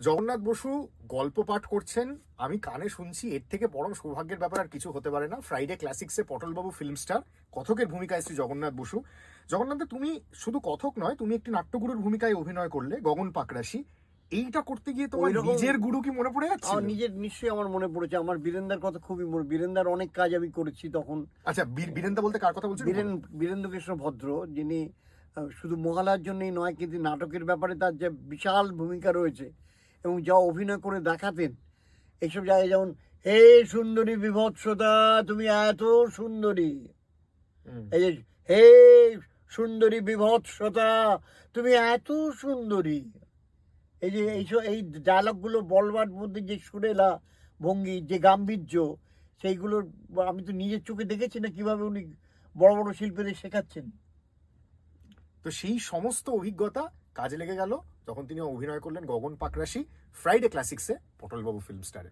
জগন্নাথ বসু গল্প পাঠ করছেন। আমি কানে শুনছি এর থেকে পরম সৌভাগ্যের ব্যাপার আর কিছু হতে পারে না। ফ্রাইডে ক্লাসিক্সে পটলবাবু ফিল্ম স্টার কথকের ভূমিকায় শ্রী জগন্নাথ বসু। জগন্নাথ তুমি শুধু কথক নয় তুমি একটি নাট্যগুরুর ভূমিকায় অভিনয় করলে গগন পাকরাশি এইটা করতে গিয়ে তোমার নিজের গুরু কি মনে পড়ে যাচ্ছে? আমার নিজের নিশ্চয়ই আমার মনে পড়েছে। আমার বীরেন্দার কথা খুবই মনে বীরেন্দার অনেক কাজ আমি করেছি তখন। আচ্ছা বীর- বীরেন্দা বলতে কার কথা বলছেন? বীরেন বীরেন্দ্র কৃষ্ণ ভদ্র যিনি শুধু মহালয়ার জন্যই নয় কিন্তু নাটকের ব্যাপারে তার যে বিশাল ভূমিকা রয়েছে এবং যা অভিনয় করে দেখাতেন। এইসব জায়গায় যেমন হে সুন্দরী বিভৎসতা তুমি এত সুন্দরী। এই যে হে সুন্দরী বিভৎসতা তুমি এত সুন্দরী। এই যে এইসব এই ডায়লগগুলো বলবার মধ্যে যে সুরেলা ভঙ্গি যে গাম্ভীর্য সেইগুলোর আমি তো নিজের চোখে দেখেছি না কীভাবে উনি বড় বড় শিল্পীদের শেখাচ্ছেন। তো সেই সমস্ত অভিজ্ঞতা কাজে লেগে গেল যখন তিনি অভিনয় করলেন গগন পাকরাশি ফ্রাইডে ক্লাসিক্সে পটলবাবু ফিল্ম স্টারে